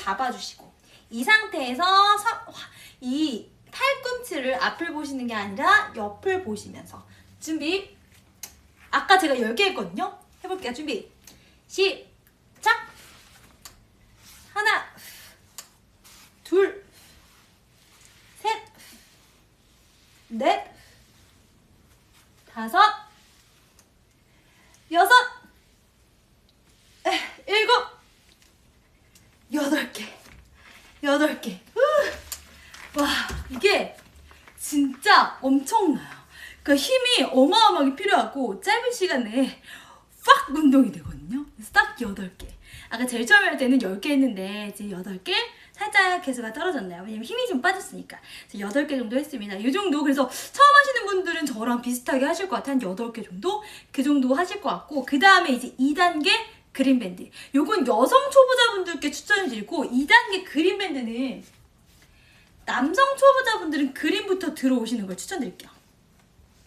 잡아주시고 이 상태에서 이 팔꿈치를 앞을 보시는 게 아니라 옆을 보시면서. 준비. 아까 제가 10개 했거든요? 해볼게요. 준비. 시작. 하나 둘 셋, 넷, 다섯, 에, 일곱, 여덟 개, 여덟 개. 우! 와, 이게 진짜 엄청나요. 그러니까 힘이 어마어마하게 필요하고 짧은 시간에 팍 운동이 되거든요. 딱 여덟 개. 아까 제일 처음에 할 때는 열개 했는데 이제 여덟 개 살짝 개수가 떨어졌나요? 왜냐면 힘이 좀 빠졌으니까. 그래서 여덟 개 정도 했습니다. 이 정도 그래서 처음 하시는 분들은 저랑 비슷하게 하실 것 같아요. 한 여덟 개 정도? 그 정도 하실 것 같고 그 다음에 이제 2단계 그린밴드. 요건 여성 초보자분들께 추천드리고 2단계 그린밴드는 남성 초보자분들은 그린부터 들어오시는 걸 추천드릴게요.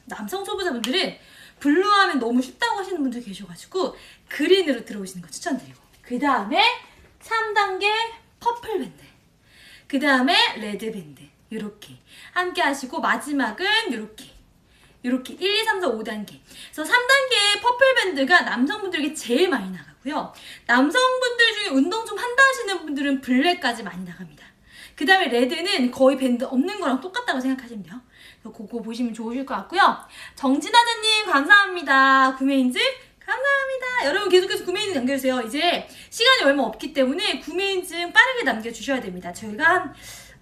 남성 초보자분들은 블루 하면 너무 쉽다고 하시는 분들 계셔가지고 그린으로 들어오시는 거 추천드리고. 그 다음에 3단계 퍼플 밴드. 그 다음에 레드 밴드. 이렇게. 함께 하시고 마지막은 이렇게. 이렇게. 1, 2, 3, 4, 5단계. 그래서 3단계 퍼플 밴드가 남성분들에게 제일 많이 나가 고요 남성분들 중에 운동 좀 한다 하시는 분들은 블랙까지 많이 나갑니다 그 다음에 레드는 거의 밴드 없는 거랑 똑같다고 생각하시면 돼요. 그거 보시면 좋으실 것 같고요. 정진아자님 감사합니다. 구매 인증 감사합니다. 여러분 계속해서 구매 인증 남겨주세요. 이제 시간이 얼마 없기 때문에 구매 인증 빠르게 남겨주셔야 됩니다. 저희가 한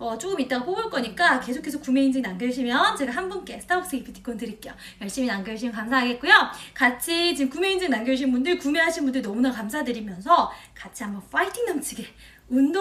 어, 조금 이따가 뽑을 거니까 계속해서 구매 인증 남겨주시면 제가 한 분께 스타벅스 기프티콘 드릴게요. 열심히 남겨주시면 감사하겠고요. 같이 지금 구매 인증 남겨주신 분들, 구매하신 분들 너무나 감사드리면서 같이 한번 파이팅 넘치게 운동